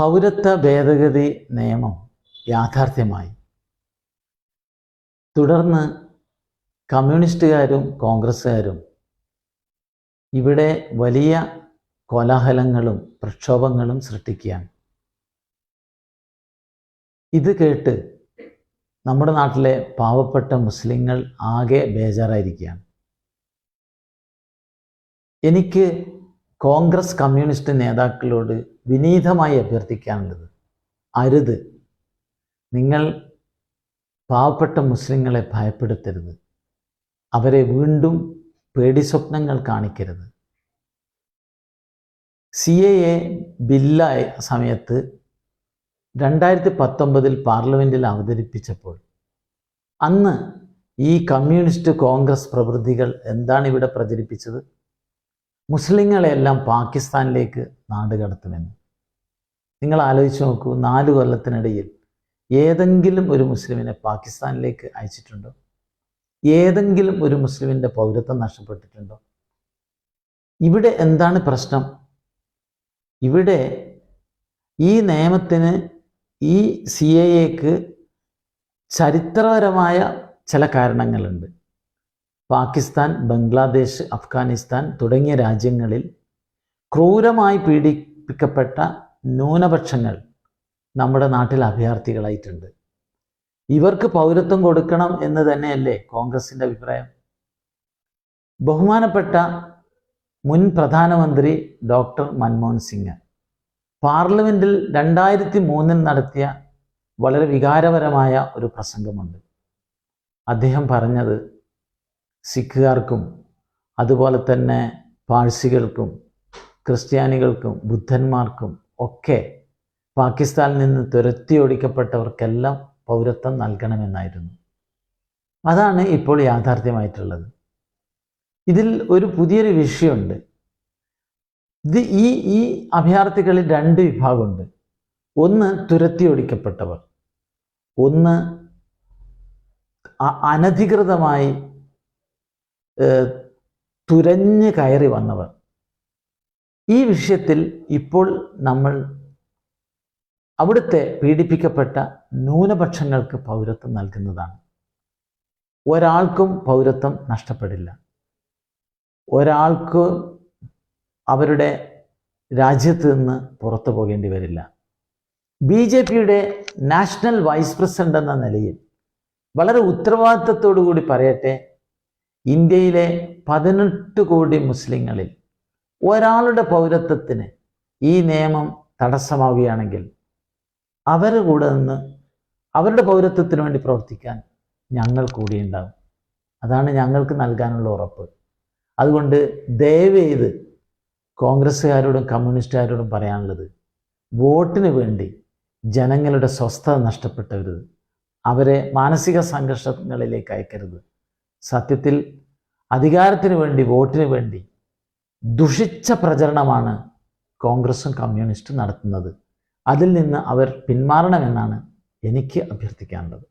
പൗരത്വ ഭേദഗതി നിയമം യാഥാർത്ഥ്യമായി. തുടർന്ന് കമ്മ്യൂണിസ്റ്റുകാരും കോൺഗ്രസ്സുകാരും ഇവിടെ വലിയ കോലാഹലങ്ങളും പ്രക്ഷോഭങ്ങളും സൃഷ്ടിക്കുകയാണ്. ഇത് കേട്ട് നമ്മുടെ നാട്ടിലെ പാവപ്പെട്ട മുസ്ലിങ്ങൾ ആകെ ബേജാറായിരിക്കുകയാണ്. എനിക്ക് കോൺഗ്രസ് കമ്മ്യൂണിസ്റ്റ് നേതാക്കളോട് വിനീതമായി അഭ്യർത്ഥിക്കാനുള്ളത് അരുത്. നിങ്ങൾ പാവപ്പെട്ട മുസ്ലിങ്ങളെ ഭയപ്പെടുത്തരുത്. അവരെ വീണ്ടും പേടി സ്വപ്നങ്ങൾ കാണിക്കരുത്. സി എ എ ബില്ലായ സമയത്ത് രണ്ടായിരത്തി പത്തൊമ്പതിൽ പാർലമെന്റിൽ അവതരിപ്പിച്ചപ്പോൾ അന്ന് ഈ കമ്മ്യൂണിസ്റ്റ് കോൺഗ്രസ് പ്രവൃത്തികൾ എന്താണ് ഇവിടെ പ്രചരിപ്പിച്ചത്? മുസ്ലിങ്ങളെല്ലാം പാകിസ്ഥാനിലേക്ക് നാടുകടത്തുമെന്ന് നിങ്ങൾ ആലോചിച്ച് നോക്കൂ നാല് കൊല്ലത്തിനിടയിൽ ഏതെങ്കിലും ഒരു മുസ്ലിമിനെ പാകിസ്ഥാനിലേക്ക് അയച്ചിട്ടുണ്ടോ? ഏതെങ്കിലും ഒരു മുസ്ലിമിന്റെ പൗരത്വം നഷ്ടപ്പെട്ടിട്ടുണ്ടോ? ഇവിടെ എന്താണ് പ്രശ്നം? ഇവിടെ ഈ നിയമത്തിന് ഈ സി എക്ക് ചരിത്രപരമായ ചില കാരണങ്ങളുണ്ട്. പാകിസ്ഥാൻ ബംഗ്ലാദേശ് അഫ്ഗാനിസ്ഥാൻ തുടങ്ങിയ രാജ്യങ്ങളിൽ ക്രൂരമായി പീഡിപ്പിക്കപ്പെട്ട ന്യൂനപക്ഷങ്ങൾ നമ്മുടെ നാട്ടിൽ അഭയാർത്ഥികളായിട്ടുണ്ട്. ഇവർക്ക് പൗരത്വം കൊടുക്കണം എന്ന് തന്നെയല്ലേ കോൺഗ്രസിന്റെ അഭിപ്രായം? ബഹുമാനപ്പെട്ട മുൻ പ്രധാനമന്ത്രി ഡോക്ടർ മൻമോഹൻ സിംഗ് പാർലമെന്റിൽ രണ്ടായിരത്തി മൂന്നിൽ നടത്തിയ വളരെ വികാരപരമായ ഒരു പ്രസംഗമുണ്ട്. അദ്ദേഹം പറഞ്ഞത് സിഖുകാർക്കും അതുപോലെ തന്നെ പാഴ്സികൾക്കും ക്രിസ്ത്യാനികൾക്കും ബുദ്ധന്മാർക്കും ഒക്കെ പാകിസ്ഥാനിൽ നിന്ന് തുരത്തി ഓടിക്കപ്പെട്ടവർക്കെല്ലാം പൗരത്വം നൽകണമെന്നായിരുന്നു. അതാണ് ഇപ്പോൾ യാഥാർത്ഥ്യമായിട്ടുള്ളത്. ഇതിൽ ഒരു പുതിയൊരു വിഷയമുണ്ട്. ഇത് ഈ ഈ അഭയാർത്ഥികളിൽ രണ്ട് വിഭാഗമുണ്ട്. ഒന്ന് തുരത്തി ഓടിക്കപ്പെട്ടവർ. ഒന്ന് അനധികൃതമായി തുരഞ്ഞ് കയറി വന്നവർ. ഈ വിഷയത്തിൽ ഇപ്പോൾ നമ്മൾ അവിടുത്തെ പീഡിപ്പിക്കപ്പെട്ട ന്യൂനപക്ഷങ്ങൾക്ക് പൗരത്വം നൽകുന്നതാണ്. ഒരാൾക്കും പൗരത്വം നഷ്ടപ്പെടില്ല. ഒരാൾക്ക് അവരുടെ രാജ്യത്ത് നിന്ന് പുറത്തു പോകേണ്ടി വരില്ല. ബി ജെ പിയുടെ നാഷണൽ വൈസ് പ്രസിഡന്റ് എന്ന നിലയിൽ വളരെ ഉത്തരവാദിത്തത്തോടു കൂടി പറയട്ടെ ഇന്ത്യയിലെ പതിനെട്ട് കോടി മുസ്ലിങ്ങളിൽ ഒരാളുടെ പൗരത്വത്തിന് ഈ നിയമം തടസ്സമാവുകയാണെങ്കിൽ അവർ കൂടെ നിന്ന് അവരുടെ പൗരത്വത്തിന് വേണ്ടി പ്രവർത്തിക്കാൻ ഞങ്ങൾ കൂടിയുണ്ടാകും. അതാണ് ഞങ്ങൾക്ക് നൽകാനുള്ള ഉറപ്പ്. അതുകൊണ്ട് ദയവേത് കോൺഗ്രസ്സുകാരോടും കമ്മ്യൂണിസ്റ്റുകാരോടും പറയാനുള്ളത് വോട്ടിന് വേണ്ടി ജനങ്ങളുടെ സ്വസ്ഥത നഷ്ടപ്പെട്ടവരുത് അവരെ മാനസിക സംഘർഷങ്ങളിലേക്ക് അയക്കരുത്. സത്യത്തിൽ അധികാരത്തിന് വേണ്ടി വോട്ടിന് വേണ്ടി ദുഷിച്ച പ്രചരണമാണ് കോൺഗ്രസും കമ്മ്യൂണിസ്റ്റും നടത്തുന്നത്. അതിൽ നിന്ന് അവർ പിന്മാറണമെന്നാണ് എനിക്ക് അഭ്യർത്ഥിക്കാനുള്ളത്.